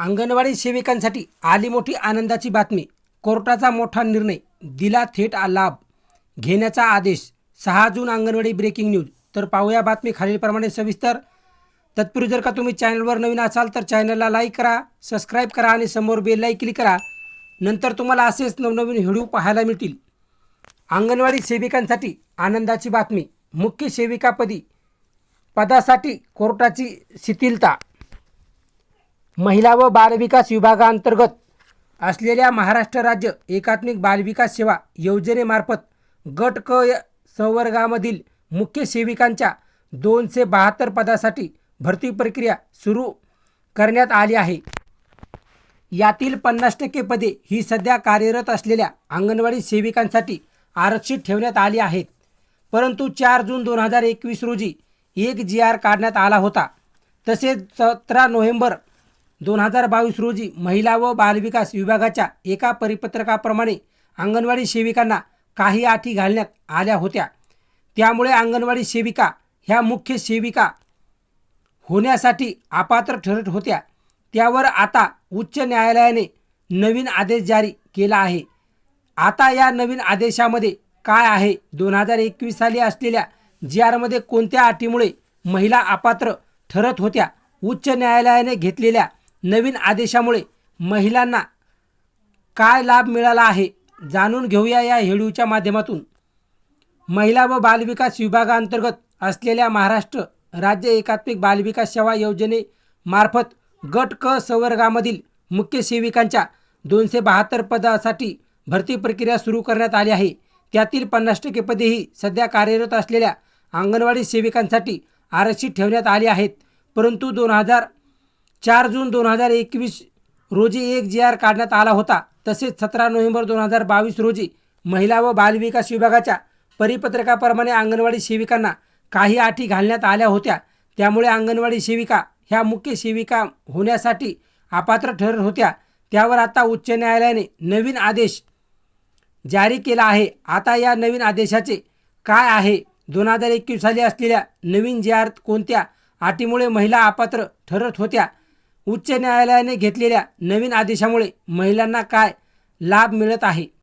अंगणवाडी सेविकांसाठी आली मोठी आनंदाची बातमी. कोर्टाचा मोठा निर्णय. दिला थेट लाभ. घेण्याचा आदेश. सहा जून अंगणवाडी ब्रेकिंग न्यूज तर पाहूया बातमी खालीलप्रमाणे सविस्तर. तत्पूर्वी जर का तुम्ही चॅनलवर नवीन असाल तर चॅनलला लाईक करा सबस्क्राईब करा आणि समोर बेललाही क्लिक करा. नंतर तुम्हाला असेच नवनवीन व्हिडिओ पाहायला मिळतील. अंगणवाडी सेविकांसाठी आनंदाची बातमी. मुख्य सेविकापदी पदासाठी कोर्टाची शिथिलता. महिला व बालविकास विभागांतर्गत असलेल्या महाराष्ट्र राज्य एकात्मिक बालविकास सेवा योजनेमार्फत गट क संवर्गामधील मुख्य सेविकांच्या दोनशे बहात्तर पदासाठी भरती प्रक्रिया सुरू करण्यात आली आहे. यातील पन्नास टक्के पदे ही सध्या कार्यरत असलेल्या अंगणवाडी सेविकांसाठी आरक्षित ठेवण्यात आली आहेत. परंतु चार जून दोन हजार एकवीस रोजी एक जी आर काढण्यात आला होता. तसेच सतरा नोव्हेंबर दोन हजार बावीस रोजी महिला व बालविकास विभागाच्या एका परिपत्रकाप्रमाणे अंगणवाडी सेविकांना काही अटी घालण्यात आल्या होत्या. त्यामुळे अंगणवाडी सेविका ह्या मुख्य सेविका होण्यासाठी अपात्र ठरत होत्या. त्यावर आता उच्च न्यायालयाने नवीन आदेश जारी केला आहे. आता या नवीन आदेशामध्ये काय आहे? दोन हजार एकवीस साली असलेल्या जी आरमध्ये कोणत्या अटीमुळे महिला अपात्र ठरत होत्या? उच्च न्यायालयाने घेतलेल्या नवीन आदेशामुळे महिलांना काय लाभ मिळाला आहे जाणून घेऊया या हेडूच्या माध्यमातून. महिला व बालविकास विभागांतर्गत असलेल्या महाराष्ट्र राज्य एकात्मिक बालविकास सेवा योजनेमार्फत गट क संवर्गामधील मुख्य सेविकांच्या दोनशे बहात्तर पदासाठी भरती प्रक्रिया सुरू करण्यात आली आहे. त्यातील पन्नास टक्के पदे ही सध्या कार्यरत असलेल्या अंगणवाडी सेविकांसाठी आरक्षित ठेवण्यात आली आहेत. परंतु दोन हजार चार जून दोन हजार एकवीस रोजी एक जी आर काढण्यात आला होता. तसेच सतरा नोव्हेंबर दोन हजार बावीस रोजी महिला व बालविकास विभागाच्या परिपत्रकाप्रमाणे अंगणवाडी सेविकांना काही अटी घालण्यात आल्या होत्या. त्यामुळे अंगणवाडी सेविका ह्या मुख्य सेविका होण्यासाठी अपात्र ठरत होत्या. त्यावर आता उच्च न्यायालयाने नवीन आदेश जारी केला आहे. आता या नवीन आदेशाचे काय आहे? दोन हजार एकवीस साली असलेल्या नवीन जी आर कोणत्या अटीमुळे महिला अपात्र ठरत होत्या? उच्च न्यायालयाने घेतलेल्या नवीन आदेशामुळे महिलांना काय लाभ मिळत आहे?